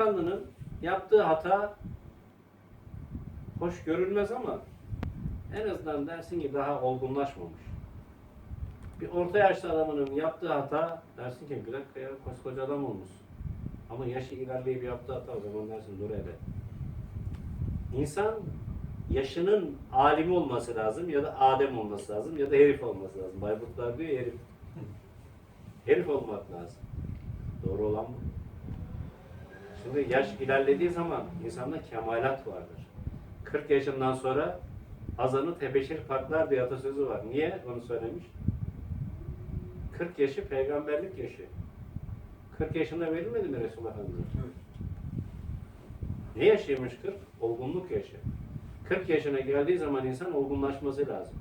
delikanlının yaptığı hata hoş görülmez ama en azından dersin ki daha olgunlaşmamış. Bir orta yaşlı adamının yaptığı hata dersin ki bir dakika ya koskoca adam olmuş. Ama yaşı ilerleyip yaptığı hata o zaman dersin dur hele. İnsan yaşının alimi olması lazım ya da adem olması lazım ya da herif olması lazım. Bayburtlar diyor herif. Herif olmak lazım. Doğru olan bu. Şimdi yaş ilerlediği zaman insanda kemalat vardır. 40 yaşından sonra azanı tebeşir paklar diye atasözü var. Niye onu söylemiş? 40 yaşı peygamberlik yaşı. 40 yaşında verilmedi mi Resulullah Efendimiz? Ne yaşıymış 40? Olgunluk yaşı. 40 yaşına geldiği zaman insan olgunlaşması lazım.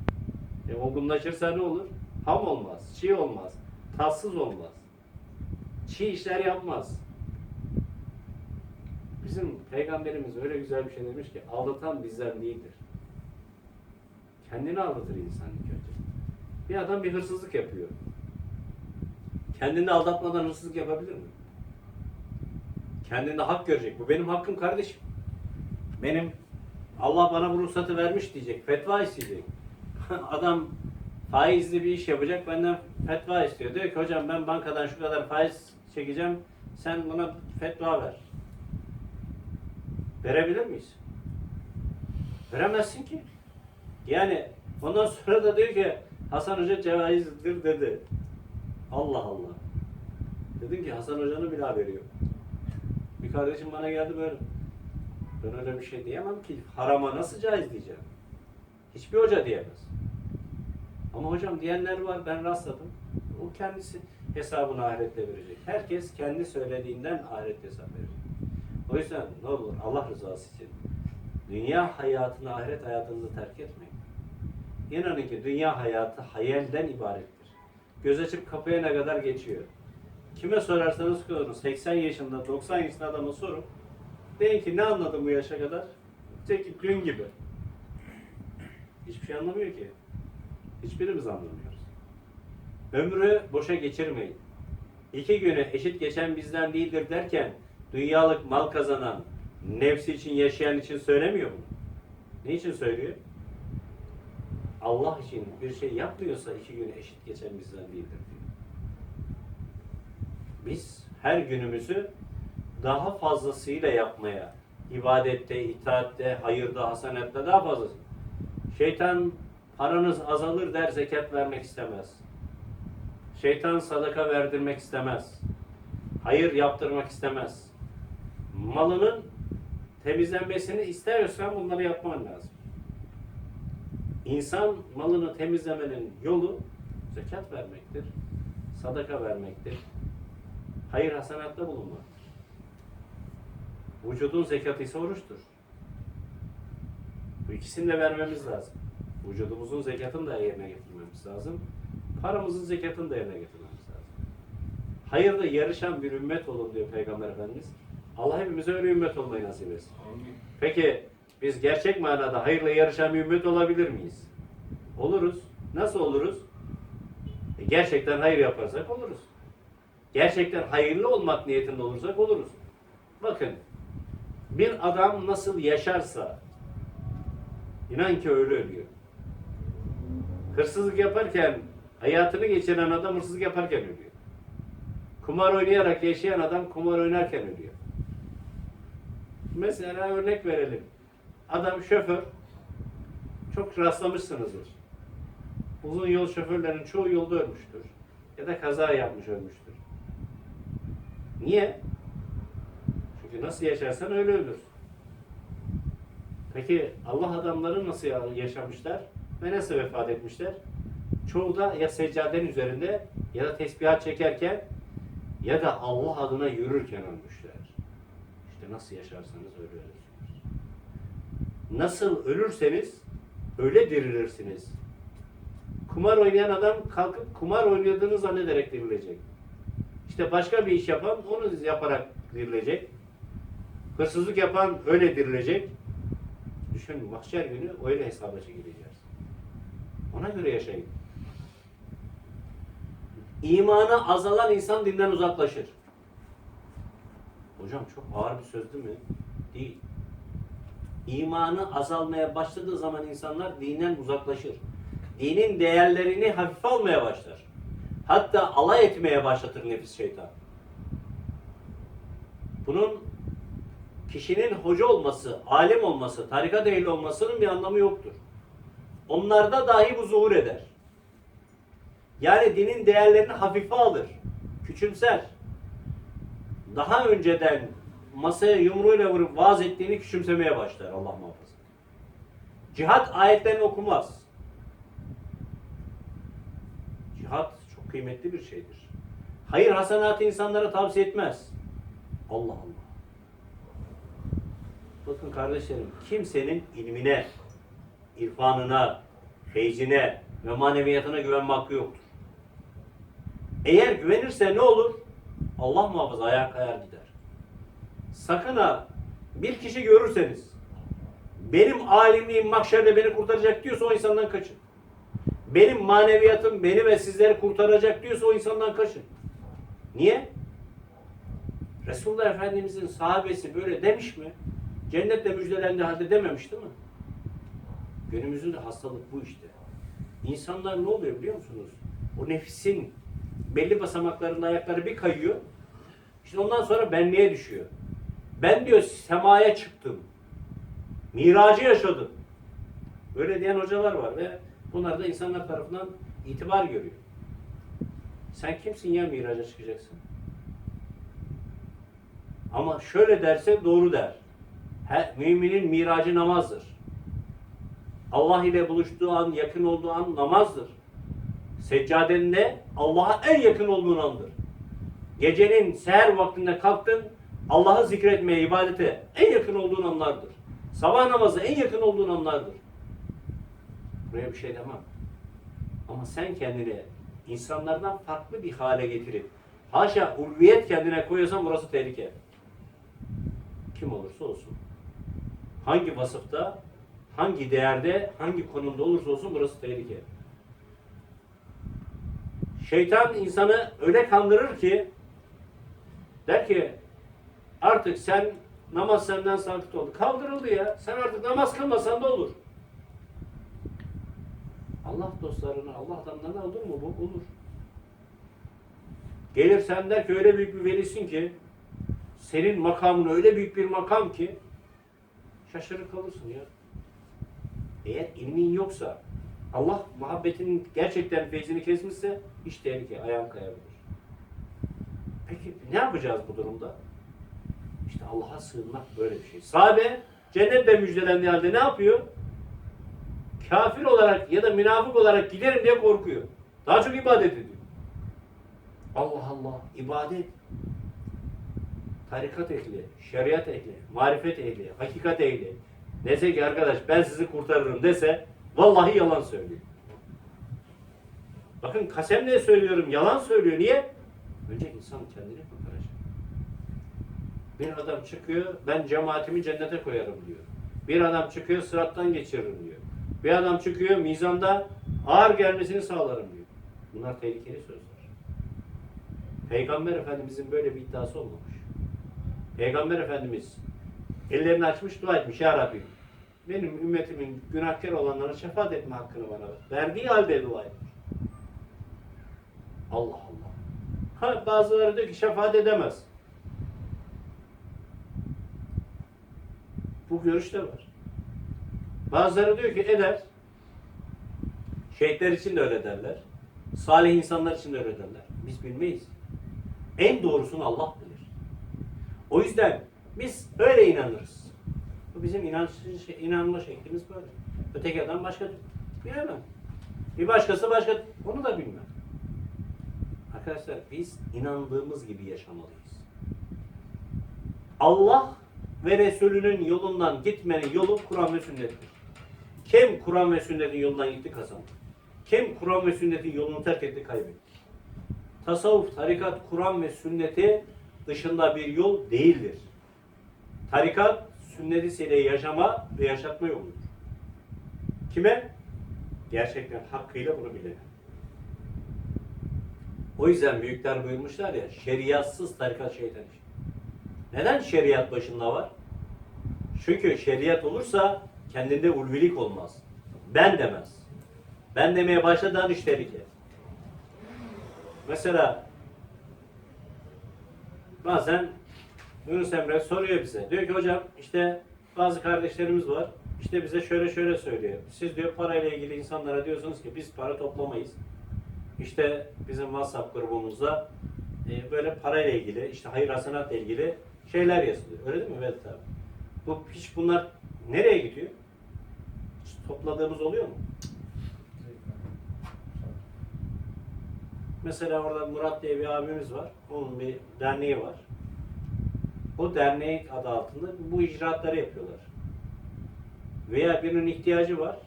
E olgunlaşırsa ne olur? Ham olmaz, çiğ olmaz, tatsız olmaz. Çiğ işler yapmaz. Bizim peygamberimiz öyle güzel bir şey demiş ki aldatan bizden değildir. Kendini aldatır insan ilk. Bir adam bir hırsızlık yapıyor. Kendini aldatmadan hırsızlık yapabilir mi? Kendinde hak görecek. Bu benim hakkım kardeşim. Benim Allah bana bu ruhsatı vermiş diyecek. Fetva isteyecek. Adam faizli bir iş yapacak. Benden fetva istiyor. Diyor ki hocam ben bankadan şu kadar faiz çekeceğim. Sen bana fetva ver. Verebilir miyiz? Veremezsin ki. Yani ondan sonra da diyor ki Hasan Hoca cevaizdir dedi. Allah Allah. Dedim ki Hasan Hoca'nın bile haberi yok. Bir kardeşim bana geldi böyle. Ben öyle bir şey diyemem ki. Harama nasıl caiz diyeceğim. Hiçbir hoca diyemez. Ama hocam diyenler var ben rastladım. O kendisi hesabını ahirette verecek. Herkes kendi söylediğinden ahirette hesap verecek. O yüzden ne olur Allah rızası için dünya hayatını ahiret hayatınızı terk etmeyin. İnanın ki dünya hayatı hayalden ibarettir. Göz açıp kapayana kadar geçiyor. Kime sorarsanız sorun 80 yaşında 90 yaşında adama sorun. Deyin ki ne anladın bu yaşa kadar? Ki gün gibi. Hiçbir şey anlamıyor ki. Hiçbirimiz anlamıyoruz. Ömrü boşa geçirmeyin. İki günü eşit geçen bizden değildir derken dünyalık mal kazanan, nefsi için yaşayan için söylemiyor mu? Ne için söylüyor? Allah için bir şey yapmıyorsa iki günü eşit geçen bizden değildir diyor. Biz her günümüzü daha fazlasıyla yapmaya, ibadette, itaatte, hayırda, hasenette daha fazlası. Şeytan paranız azalır der zekat vermek istemez. Şeytan sadaka verdirmek istemez. Hayır yaptırmak istemez. Malının temizlenmesini istiyorsan bunları yapman lazım. İnsan malını temizlemenin yolu zekat vermektir, sadaka vermektir, hayır hasanatta bulunmaktır. Vücudun zekatı ise oruçtur. Bu ikisini de vermemiz lazım. Vücudumuzun zekatını da yerine getirmemiz lazım. Paramızın zekatını da yerine getirmemiz lazım. Hayırda yarışan bir ümmet olun diyor Peygamber Efendimiz. Allah hepimize öyle ümmet olmayı nasip etsin. Peki biz gerçek manada hayırla yarışan bir ümmet olabilir miyiz? Oluruz. Nasıl oluruz? E, gerçekten hayır yaparsak oluruz. Gerçekten hayırlı olmak niyetinde olursak oluruz. Bakın bir adam nasıl yaşarsa inan ki öyle ölüyor. Hırsızlık yaparken hayatını geçiren adam hırsızlık yaparken ölüyor. Kumar oynayarak yaşayan adam kumar oynarken ölüyor. Mesela örnek verelim. Adam şoför. Çok rastlamışsınızdır. Uzun yol şoförlerin çoğu yolda ölmüştür. Ya da kaza yapmış ölmüştür. Niye? Çünkü nasıl yaşarsan öyle ölürsün. Peki Allah adamları nasıl ya- yaşamışlar ve nasıl vefat etmişler? Çoğu da ya seccadenin üzerinde ya da tesbihat çekerken ya da Allah adına yürürken ölmüşler. Nasıl yaşarsanız öyle ölürsünüz. Nasıl ölürseniz öyle dirilirsiniz. Kumar oynayan adam kalkıp kumar oynadığını zannederek dirilecek. İşte başka bir iş yapan onu yaparak dirilecek. Hırsızlık yapan öyle dirilecek. Düşün mahşer günü öyle hesaba çekileceğiz. Ona göre yaşayın. İmanı azalan insan dinden uzaklaşır. Hocam çok ağır bir söz değil mi? Değil. İmanı azalmaya başladığı zaman insanlar dinden uzaklaşır. Dinin değerlerini hafife almaya başlar. Hatta alay etmeye başlatır nefis şeytan. Bunun kişinin hoca olması, alim olması, tarikat ehli olmasının bir anlamı yoktur. Onlarda dahi bu zuhur eder. Yani dinin değerlerini hafife alır, küçümser. Daha önceden masaya yumruğuyla vurup vaaz ettiğini küçümsemeye başlar Allah muhafaza. Cihat ayetlerini okumaz. Cihat çok kıymetli bir şeydir. Hayır hasenatı insanlara tavsiye etmez. Allah Allah. Bakın kardeşlerim, kimsenin ilmine, irfanına, feyzine ve maneviyatına güvenme hakkı yoktur. Eğer güvenirse ne olur? Allah muhafaza ayağa kayar gider. Sakın ha bir kişi görürseniz benim alimliğim mahşerde beni kurtaracak diyorsa o insandan kaçın. Benim maneviyatım beni ve sizleri kurtaracak diyorsa o insandan kaçın. Niye? Resulullah Efendimizin sahabesi böyle demiş mi? Cennetle müjdelendiği halde dememiş değil mi? Günümüzün de hastalık bu işte. İnsanlar ne oluyor biliyor musunuz? O nefisin belli basamaklarında ayakları bir kayıyor. İşte ondan sonra benliğe düşüyor. Ben diyor semaya çıktım. Miracı yaşadım. Böyle diyen hocalar var ve bunlar da insanlar tarafından itibar görüyor. Sen kimsin ya miraca çıkacaksın? Ama şöyle derse doğru der. He, müminin miracı namazdır. Allah ile buluştuğu an, yakın olduğu an namazdır. Seccadeninde Allah'a en yakın olduğun andır. Gecenin seher vaktinde kalktın, Allah'ı zikretmeye, ibadete en yakın olduğun anlardır. Sabah namazı en yakın olduğun anlardır. Buraya bir şey demem. Ama sen kendini insanlardan farklı bir hale getirip haşa ulviyet kendine koyuyorsan burası tehlike. Kim olursa olsun. Hangi vasıfta, hangi değerde, hangi konumda olursa olsun burası tehlike. Şeytan insanı öyle kandırır ki der ki artık sen namaz senden sakıt oldu. Kaldırıldı ya. Sen artık namaz kılmasan da olur. Allah dostlarına, Allah adamlarına olur mu bu? Olur. Gelir sen der ki öyle büyük bir velisin ki senin makamın öyle büyük bir makam ki şaşırır kalırsın ya. Eğer ilmin yoksa Allah muhabbetinin gerçekten feyzini kesmişse hiç tehlike, ayağın kayabilir. Peki ne yapacağız bu durumda? İşte Allah'a sığınmak böyle bir şey. Sahabe cennetle müjdelendiği halde ne yapıyor? Kafir olarak ya da münafık olarak giderim diye korkuyor. Daha çok ibadet ediyor. Allah Allah, ibadet. Tarikat ehli, şeriat ehli, marifet ehli, hakikat ehli. Dese ki arkadaş ben sizi kurtarırım dese vallahi yalan söylüyor. Bakın kasemle söylüyorum yalan söylüyor. Niye? Önce insan kendini kurtaracak. Bir adam çıkıyor ben cemaatimi cennete koyarım diyor. Bir adam çıkıyor sırattan geçiririm diyor. Bir adam çıkıyor mizanda ağır gelmesini sağlarım diyor. Bunlar tehlikeli sözler. Peygamber Efendimizin böyle bir iddiası olmamış. Peygamber Efendimiz ellerini açmış dua etmiş ya Rabbi. Benim ümmetimin günahkar olanlara şefaat etme hakkını bana ver. Verdiği halde dua etmiş. Allah Allah. Ha, bazıları diyor ki şefaat edemez. Bu görüş de var. Bazıları diyor ki eder. Şehitler için de öyle derler. Salih insanlar için de öyle derler. Biz bilmeyiz. En doğrusunu Allah bilir. O yüzden biz öyle inanırız. Bu bizim inanç, inanma şeklimiz böyle. Öteki adam başka bilemem. Bir başkası başka, onu da bilmem. Arkadaşlar biz inandığımız gibi yaşamalıyız. Allah ve Resulünün yolundan gitmenin yolu Kur'an ve sünnettir. Kim Kur'an ve sünnetin yolundan gitti kazandı. Kim Kur'an ve sünnetin yolunu terk etti kaybetti. Tasavvuf, tarikat, Kur'an ve sünneti dışında bir yol değildir. Tarikat, sünnetisiyle yaşama ve yaşatma yoludur. Kime? Gerçekten hakkıyla bunu bilene. O yüzden büyükler buyurmuşlar ya, şeriatsız tarikat şeytan işi. Neden şeriat başında var? Çünkü şeriat olursa kendinde ulvilik olmaz. Ben demez. Ben demeye başladığın iş tehlike. Mesela bazen Yunus Emre soruyor bize. Diyor ki hocam işte bazı kardeşlerimiz var. İşte bize şöyle şöyle söylüyor. Siz diyor parayla ilgili insanlara diyorsunuz ki biz para toplamayız. İşte bizim WhatsApp grubumuzda e, böyle parayla ilgili, işte hayır hasenatla ilgili şeyler yazılıyor. Öyle değil mi Vedat abi? Bu, hiç bunlar nereye gidiyor? Hiç topladığımız oluyor mu? Mesela orada Murat diye bir abimiz var. Onun bir derneği var. O dernek adı altında bu icraatları yapıyorlar. Veya birinin ihtiyacı var.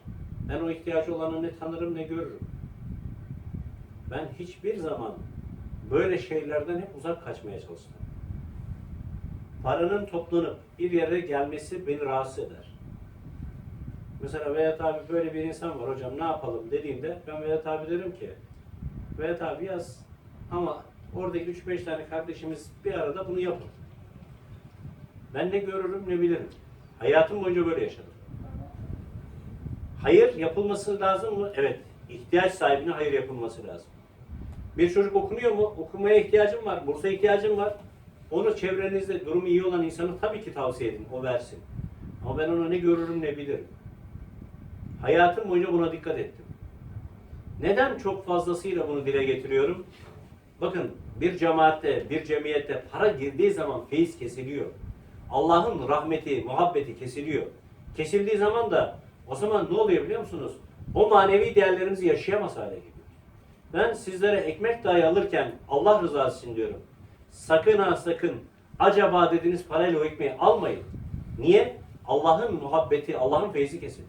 Ben o ihtiyacı olanı ne tanırım ne görürüm. Ben hiçbir zaman böyle şeylerden hep uzak kaçmaya çalıştım. Paranın toplanıp bir yere gelmesi beni rahatsız eder. Mesela Vedat abi böyle bir insan var hocam ne yapalım dediğinde ben Vedat abi derim ki Vedat abi yaz ama oradaki 3-5 tane kardeşimiz bir arada bunu yapın. Ben ne görürüm ne bilirim. Hayatım boyunca böyle yaşadım. Hayır yapılması lazım mı? Evet. İhtiyaç sahibine hayır yapılması lazım. Bir çocuk okunuyor mu? Okumaya ihtiyacım var. Bursa ihtiyacım var. Onu çevrenizde durumu iyi olan insanı tabii ki tavsiye edin. O versin. Ama ben ona ne görürüm ne bilirim. Hayatım boyunca buna dikkat ettim. Neden çok fazlasıyla bunu dile getiriyorum? Bakın bir cemaatte, bir cemiyette para girdiği zaman feyiz kesiliyor. Allah'ın rahmeti, muhabbeti kesiliyor. Kesildiği zaman da o zaman ne oluyor biliyor musunuz? O manevi değerlerimizi yaşayamaz hale geliyor. Ben sizlere ekmek dahi alırken Allah rızası için diyorum. Sakın ha sakın acaba dediğiniz parayla o ekmeği almayın. Niye? Allah'ın muhabbeti, Allah'ın feyzi kesilir.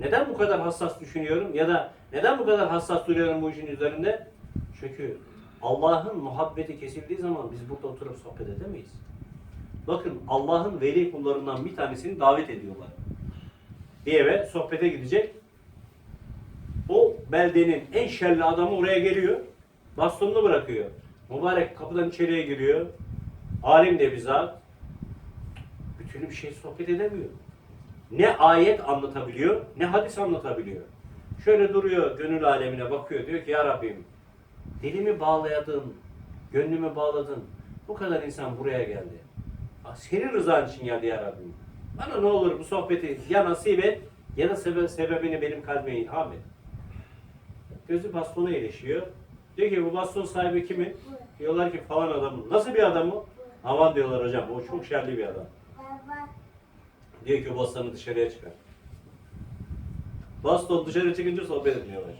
Neden bu kadar hassas düşünüyorum ya da neden bu kadar hassas duruyorum bu işin üzerinde? Çünkü Allah'ın muhabbeti kesildiği zaman biz burada oturup sohbet edemeyiz. Bakın Allah'ın veli kullarından bir tanesini davet ediyorlar. Bir eve sohbete gidecek. Beldenin en şerli adamı oraya geliyor. Bastonunu bırakıyor. Mübarek kapıdan içeriye giriyor. Alim de bizzat. Bütün bir şey sohbet edemiyor. Ne ayet anlatabiliyor, ne hadis anlatabiliyor. Şöyle duruyor, gönül alemine bakıyor. Diyor ki ya Rabbim, dilimi bağlayadın, gönlümü bağladın. Bu kadar insan buraya geldi. Senin rızan için geldi ya Rabbim. Bana ne olur bu sohbeti ya nasip et ya da sebe- sebebini benim kalbime ilham et. Gözü bastona ilişiyor. Diyor ki bu baston sahibi kimin? Diyorlar ki falan adamın. Nasıl bir adam o? Aman diyorlar hocam o çok şerli bir adam. Diyor ki bastonı dışarıya çıkar. Baston dışarı çıkınca sohbet etmiyorlar.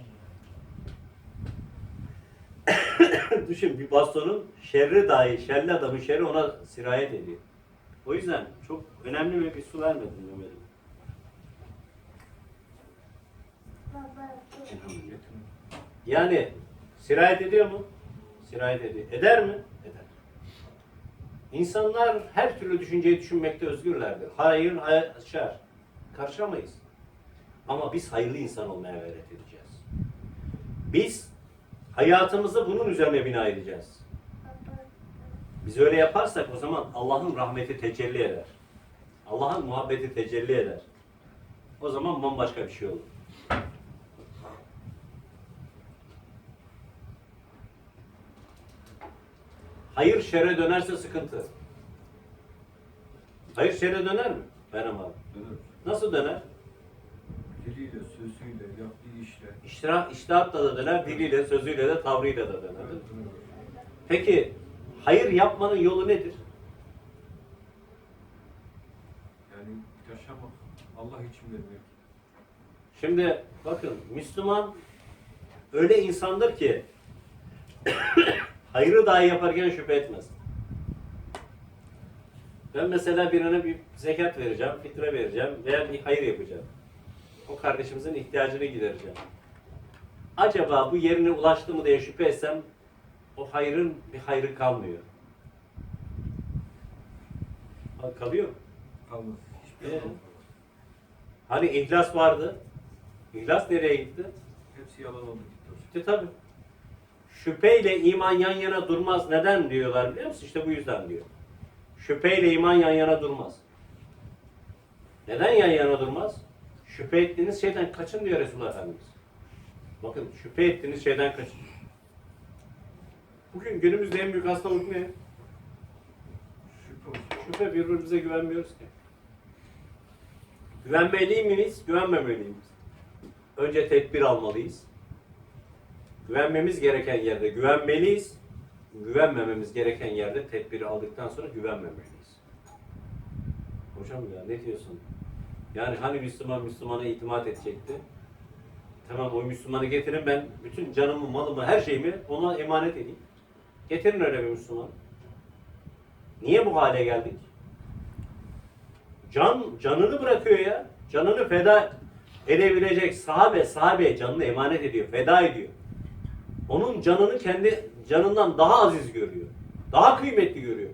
Düşün bir bastonun şerri dahi, şerli adamın şerri ona sirayet ediyor. O yüzden çok önemli bir, bir su vermedim Mehmet'im. Yani sirayet ediyor mu? Sirayet ediyor. Eder mi? Eder. İnsanlar her türlü düşünceyi düşünmekte özgürlerdir. Hayır, hayır, şer. Karışamayız. Ama biz hayırlı insan olmaya gayret edeceğiz. Biz hayatımızı bunun üzerine bina edeceğiz. Biz öyle yaparsak o zaman Allah'ın rahmeti tecelli eder. Allah'ın muhabbeti tecelli eder. O zaman bambaşka bir şey olur. Hayır şere dönerse sıkıntı. Hayır şere döner mi? Benim abi. Döner. Nasıl döner? Diliyle, sözüyle, yaptığı işle. İştira, iştihatla da döner, diliyle, sözüyle de, tavrıyla da döner. Evet, döner. Peki hayır yapmanın yolu nedir? Yani yaşamak Allah için vermek. Şimdi bakın Müslüman öyle insandır ki hayrı dahi yaparken şüphe etmez. Ben mesela birine bir zekat vereceğim, fitre vereceğim veya bir hayır yapacağım. O kardeşimizin ihtiyacını gidereceğim. Acaba bu yerine ulaştı mı diye şüphe etsem o hayrın bir hayrı kalmıyor. Kalıyor. Kalmaz. Hiçbir Ee? zaman Hani ihlas vardı. İhlas nereye gitti? Hepsi yalan oldu gitti. İşte tabii. Şüpheyle iman yan yana durmaz. Neden diyorlar biliyor musun? İşte bu yüzden diyor. Şüpheyle iman yan yana durmaz. Neden yan yana durmaz? Şüphe ettiğiniz şeyden kaçın diyor Resulullah Efendimiz. Bakın şüphe ettiğiniz şeyden kaçın. Bugün günümüzde en büyük hastalık ne? Şüphe. Şüphe birbirimize güvenmiyoruz ki. Güvenmeli miyiz, güvenmemeli miyiz? Önce tedbir almalıyız. Güvenmemiz gereken yerde güvenmeliyiz. Güvenmememiz gereken yerde tedbiri aldıktan sonra güvenmemeliyiz. Hocam ya ne diyorsun? Yani hani Müslüman Müslümana itimat edecekti? Tamam o Müslümanı getirin ben bütün canımı, malımı, her şeyimi ona emanet edeyim. Getirin öyle bir Müslüman. Niye bu hale geldik? Can canını bırakıyor ya. Canını feda edebilecek sahabe sahabeye canını emanet ediyor, feda ediyor. Onun canını kendi canından daha aziz görüyor. Daha kıymetli görüyor.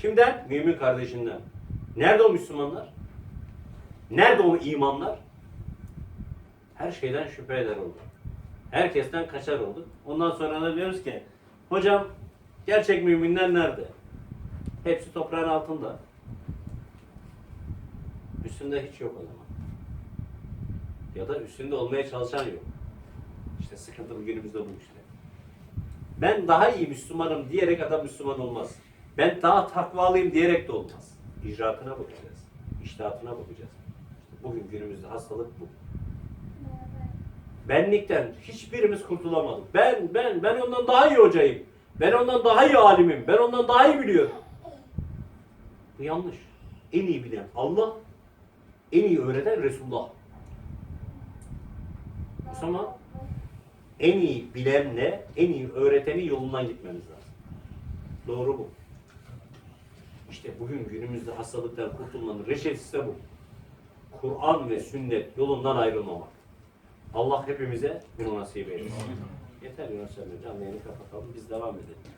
Kimden? Mümin kardeşinden. Nerede o Müslümanlar? Nerede o imanlar? Her şeyden şüphe eder oldu. Herkesten kaçar oldu. Ondan sonra da diyoruz ki, hocam gerçek müminler nerede? Hepsi toprağın altında. Üstünde hiç yok o zaman. Ya da üstünde olmaya çalışan yok. İşte sıkıntı bugünümüzde bu işte. Ben daha iyi Müslümanım diyerek adam Müslüman olmaz. Ben daha takvalıyım diyerek de olmaz. İcraatına bakacağız. İştahatına bakacağız. Bugün günümüzde hastalık bu. Benlikten hiçbirimiz kurtulamadık. Ben, ben, ben ondan daha iyi hocayım. Ben ondan daha iyi alimim. Ben ondan daha iyi biliyorum. Bu yanlış. En iyi bilen Allah, en iyi öğreten Resulullah. O zaman en iyi bilenle en iyi öğreteni yolundan gitmemiz lazım. Doğru bu. İşte bugün günümüzde hastalıktan kurtulmanın reçetesi de bu. Kur'an ve sünnet yolundan ayrılmamak. Allah hepimize bunu nasip eylesin. Yeter Yunus Emre. Canlı yayını kapatalım. Biz devam edelim.